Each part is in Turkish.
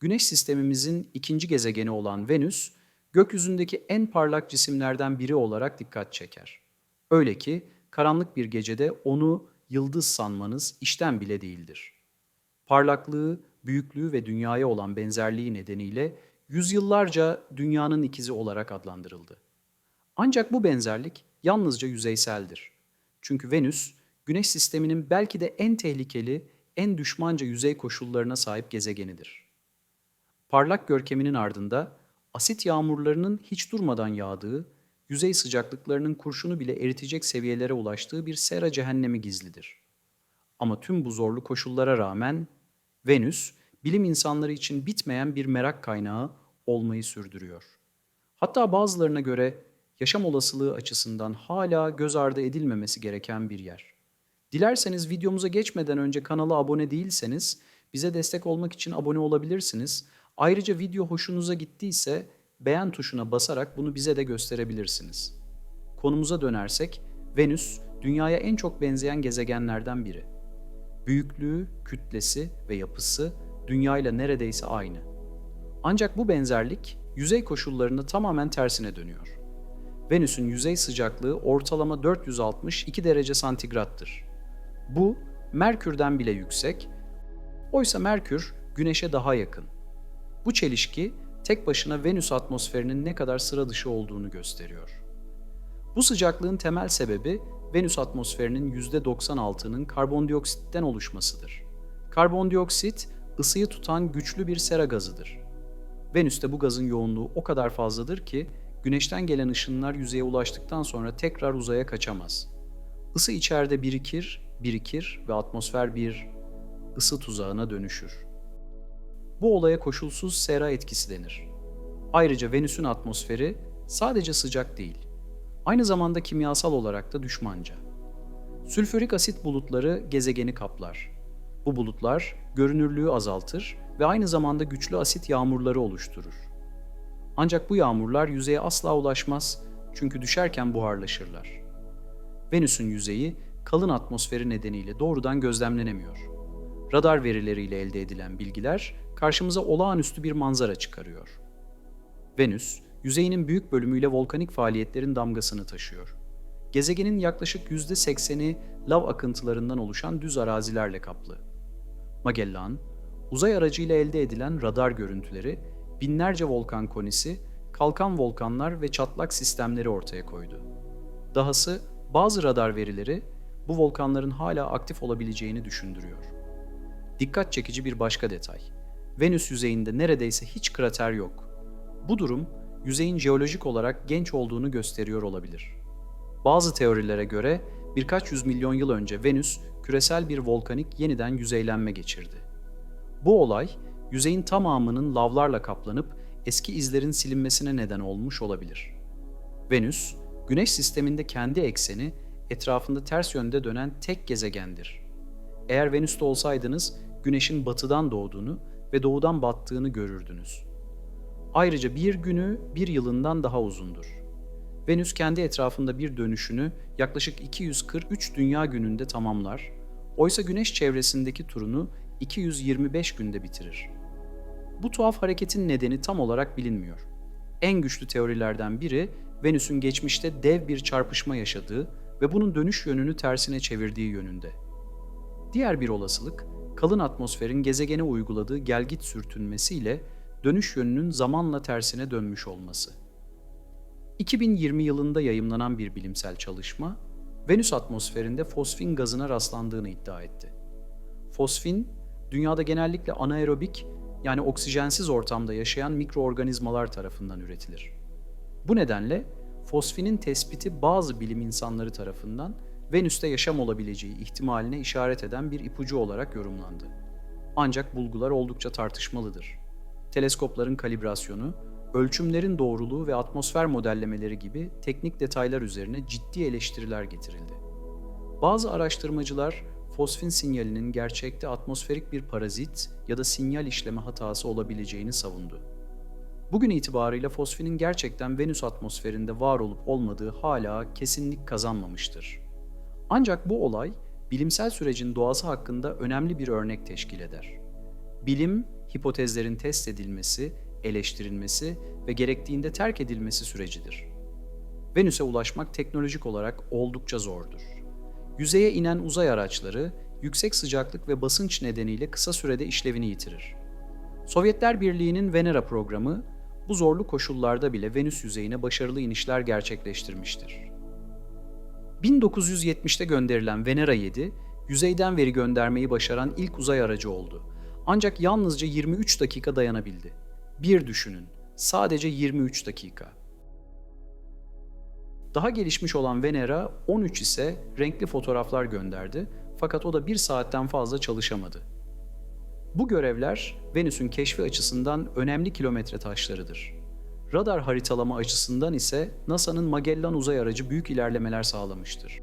Güneş sistemimizin ikinci gezegeni olan Venüs, gökyüzündeki en parlak cisimlerden biri olarak dikkat çeker. Öyle ki karanlık bir gecede onu yıldız sanmanız işten bile değildir. Parlaklığı, büyüklüğü ve dünyaya olan benzerliği nedeniyle yüzyıllarca dünyanın ikizi olarak adlandırıldı. Ancak bu benzerlik yalnızca yüzeyseldir. Çünkü Venüs, Güneş sisteminin belki de en tehlikeli, en düşmanca yüzey koşullarına sahip gezegenidir. Parlak görkeminin ardında asit yağmurlarının hiç durmadan yağdığı, yüzey sıcaklıklarının kurşunu bile eritecek seviyelere ulaştığı bir sera cehennemi gizlidir. Ama tüm bu zorlu koşullara rağmen Venüs, bilim insanları için bitmeyen bir merak kaynağı olmayı sürdürüyor. Hatta bazılarına göre yaşam olasılığı açısından hala göz ardı edilmemesi gereken bir yer. Dilerseniz videomuza geçmeden önce kanala abone değilseniz bize destek olmak için abone olabilirsiniz. Ayrıca video hoşunuza gittiyse beğen tuşuna basarak bunu bize de gösterebilirsiniz. Konumuza dönersek Venüs dünyaya en çok benzeyen gezegenlerden biri. Büyüklüğü, kütlesi ve yapısı dünya ile neredeyse aynı. Ancak bu benzerlik yüzey koşullarında tamamen tersine dönüyor. Venüs'ün yüzey sıcaklığı ortalama 462 derece santigrattır. Bu Merkür'den bile yüksek. Oysa Merkür Güneş'e daha yakın. Bu çelişki tek başına Venüs atmosferinin ne kadar sıra dışı olduğunu gösteriyor. Bu sıcaklığın temel sebebi Venüs atmosferinin %96'nın karbondioksitten oluşmasıdır. Karbondioksit ısıyı tutan güçlü bir sera gazıdır. Venüs'te bu gazın yoğunluğu o kadar fazladır ki güneşten gelen ışınlar yüzeye ulaştıktan sonra tekrar uzaya kaçamaz. Isı içeride birikir, birikir ve atmosfer bir ısı tuzağına dönüşür. Bu olaya koşulsuz sera etkisi denir. Ayrıca Venüs'ün atmosferi sadece sıcak değil, aynı zamanda kimyasal olarak da düşmanca. Sülfürik asit bulutları gezegeni kaplar. Bu bulutlar görünürlüğü azaltır ve aynı zamanda güçlü asit yağmurları oluşturur. Ancak bu yağmurlar yüzeye asla ulaşmaz çünkü düşerken buharlaşırlar. Venüs'ün yüzeyi kalın atmosferi nedeniyle doğrudan gözlemlenemiyor. Radar verileriyle elde edilen bilgiler karşımıza olağanüstü bir manzara çıkarıyor. Venüs, yüzeyinin büyük bölümüyle volkanik faaliyetlerin damgasını taşıyor. Gezegenin yaklaşık %80'i lav akıntılarından oluşan düz arazilerle kaplı. Magellan, uzay aracıyla elde edilen radar görüntüleri binlerce volkan konisi, kalkan volkanlar ve çatlak sistemleri ortaya koydu. Dahası bazı radar verileri bu volkanların hala aktif olabileceğini düşündürüyor. Dikkat çekici bir başka detay. Venüs yüzeyinde neredeyse hiç krater yok. Bu durum yüzeyin jeolojik olarak genç olduğunu gösteriyor olabilir. Bazı teorilere göre birkaç yüz milyon yıl önce Venüs küresel bir volkanik yeniden yüzeylenme geçirdi. Bu olay yüzeyin tamamının lavlarla kaplanıp eski izlerin silinmesine neden olmuş olabilir. Venüs, Güneş sisteminde kendi ekseni etrafında ters yönde dönen tek gezegendir. Eğer Venüs'te olsaydınız Güneş'in batıdan doğduğunu ve doğudan battığını görürdünüz. Ayrıca bir günü bir yılından daha uzundur. Venüs kendi etrafında bir dönüşünü yaklaşık 243 dünya gününde tamamlar, oysa Güneş çevresindeki turunu 225 günde bitirir. Bu tuhaf hareketin nedeni tam olarak bilinmiyor. En güçlü teorilerden biri Venüs'ün geçmişte dev bir çarpışma yaşadığı ve bunun dönüş yönünü tersine çevirdiği yönünde. Diğer bir olasılık, kalın atmosferin gezegene uyguladığı gelgit sürtünmesiyle dönüş yönünün zamanla tersine dönmüş olması. 2020 yılında yayımlanan bir bilimsel çalışma, Venüs atmosferinde fosfin gazına rastlandığını iddia etti. Fosfin, dünyada genellikle anaerobik yani oksijensiz ortamda yaşayan mikroorganizmalar tarafından üretilir. Bu nedenle fosfinin tespiti bazı bilim insanları tarafından Venüs'te yaşam olabileceği ihtimaline işaret eden bir ipucu olarak yorumlandı. Ancak bulgular oldukça tartışmalıdır. Teleskopların kalibrasyonu, ölçümlerin doğruluğu ve atmosfer modellemeleri gibi teknik detaylar üzerine ciddi eleştiriler getirildi. Bazı araştırmacılar fosfin sinyalinin gerçekte atmosferik bir parazit ya da sinyal işleme hatası olabileceğini savundu. Bugün itibarıyla fosfinin gerçekten Venüs atmosferinde var olup olmadığı hala kesinlik kazanmamıştır. Ancak bu olay bilimsel sürecin doğası hakkında önemli bir örnek teşkil eder. Bilim hipotezlerin test edilmesi, eleştirilmesi ve gerektiğinde terk edilmesi sürecidir. Venüs'e ulaşmak teknolojik olarak oldukça zordur. Yüzeye inen uzay araçları yüksek sıcaklık ve basınç nedeniyle kısa sürede işlevini yitirir. Sovyetler Birliği'nin Venera programı bu zorlu koşullarda bile Venüs yüzeyine başarılı inişler gerçekleştirmiştir. 1970'te gönderilen Venera 7, yüzeyden veri göndermeyi başaran ilk uzay aracı oldu. Ancak yalnızca 23 dakika dayanabildi. Bir düşünün, sadece 23 dakika. Daha gelişmiş olan Venera 13 ise renkli fotoğraflar gönderdi fakat o da bir saatten fazla çalışamadı. Bu görevler Venüs'ün keşfi açısından önemli kilometre taşlarıdır. Radar haritalama açısından ise NASA'nın Magellan uzay aracı büyük ilerlemeler sağlamıştır.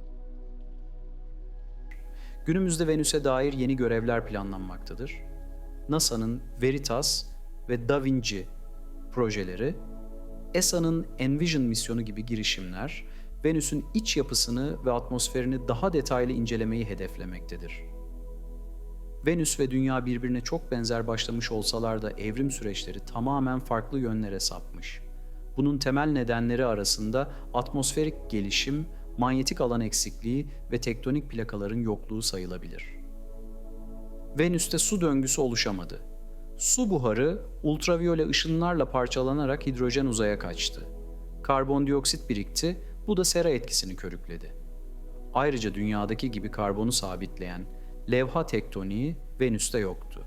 Günümüzde Venüs'e dair yeni görevler planlanmaktadır. NASA'nın Veritas ve Da Vinci projeleri, ESA'nın Envision misyonu gibi girişimler, Venüs'ün iç yapısını ve atmosferini daha detaylı incelemeyi hedeflemektedir. Venüs ve Dünya birbirine çok benzer başlamış olsalar da evrim süreçleri tamamen farklı yönlere sapmış. Bunun temel nedenleri arasında atmosferik gelişim, manyetik alan eksikliği ve tektonik plakaların yokluğu sayılabilir. Venüs'te su döngüsü oluşamadı. Su buharı ultraviyole ışınlarla parçalanarak hidrojen uzaya kaçtı. Karbondioksit birikti, bu da sera etkisini körükledi. Ayrıca dünyadaki gibi karbonu sabitleyen levha tektoniği Venüs'te yoktu.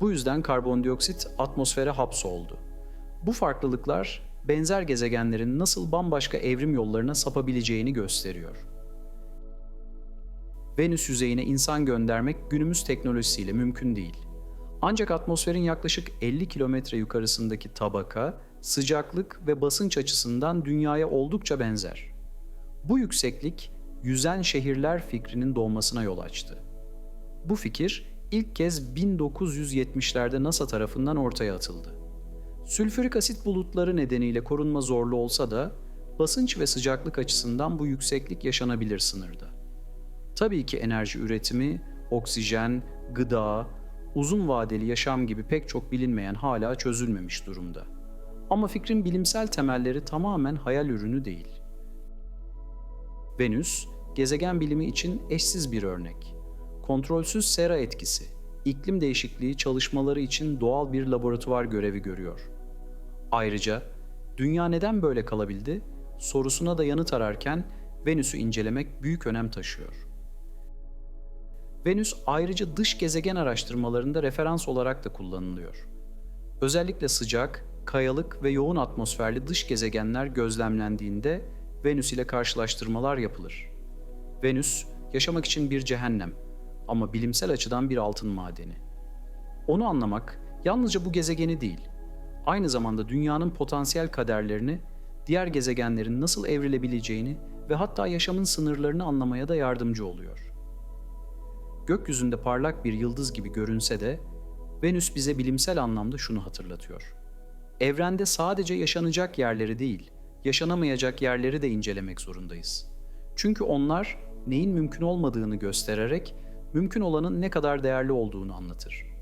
Bu yüzden karbondioksit atmosfere hapsoldu. Bu farklılıklar benzer gezegenlerin nasıl bambaşka evrim yollarına sapabileceğini gösteriyor. Venüs yüzeyine insan göndermek günümüz teknolojisiyle mümkün değil. Ancak atmosferin yaklaşık 50 kilometre yukarısındaki tabaka, sıcaklık ve basınç açısından dünyaya oldukça benzer. Bu yükseklik yüzen şehirler fikrinin doğmasına yol açtı. Bu fikir ilk kez 1970'lerde NASA tarafından ortaya atıldı. Sülfürik asit bulutları nedeniyle korunma zorlu olsa da basınç ve sıcaklık açısından bu yükseklik yaşanabilir sınırda. Tabii ki enerji üretimi, oksijen, gıda, uzun vadeli yaşam gibi pek çok bilinmeyen hala çözülmemiş durumda. Ama fikrin bilimsel temelleri tamamen hayal ürünü değil. Venüs, gezegen bilimi için eşsiz bir örnek. Kontrolsüz sera etkisi, iklim değişikliği çalışmaları için doğal bir laboratuvar görevi görüyor. Ayrıca dünya neden böyle kalabildi sorusuna da yanıt ararken Venüs'ü incelemek büyük önem taşıyor. Venüs ayrıca dış gezegen araştırmalarında referans olarak da kullanılıyor. Özellikle sıcak, kayalık ve yoğun atmosferli dış gezegenler gözlemlendiğinde Venüs ile karşılaştırmalar yapılır. Venüs, yaşamak için bir cehennem ama bilimsel açıdan bir altın madeni. Onu anlamak yalnızca bu gezegeni değil, aynı zamanda dünyanın potansiyel kaderlerini, diğer gezegenlerin nasıl evrilebileceğini ve hatta yaşamın sınırlarını anlamaya da yardımcı oluyor. Gökyüzünde parlak bir yıldız gibi görünse de Venüs bize bilimsel anlamda şunu hatırlatıyor. Evrende sadece yaşanacak yerleri değil, yaşanamayacak yerleri de incelemek zorundayız. Çünkü onlar neyin mümkün olmadığını göstererek mümkün olanın ne kadar değerli olduğunu anlatır.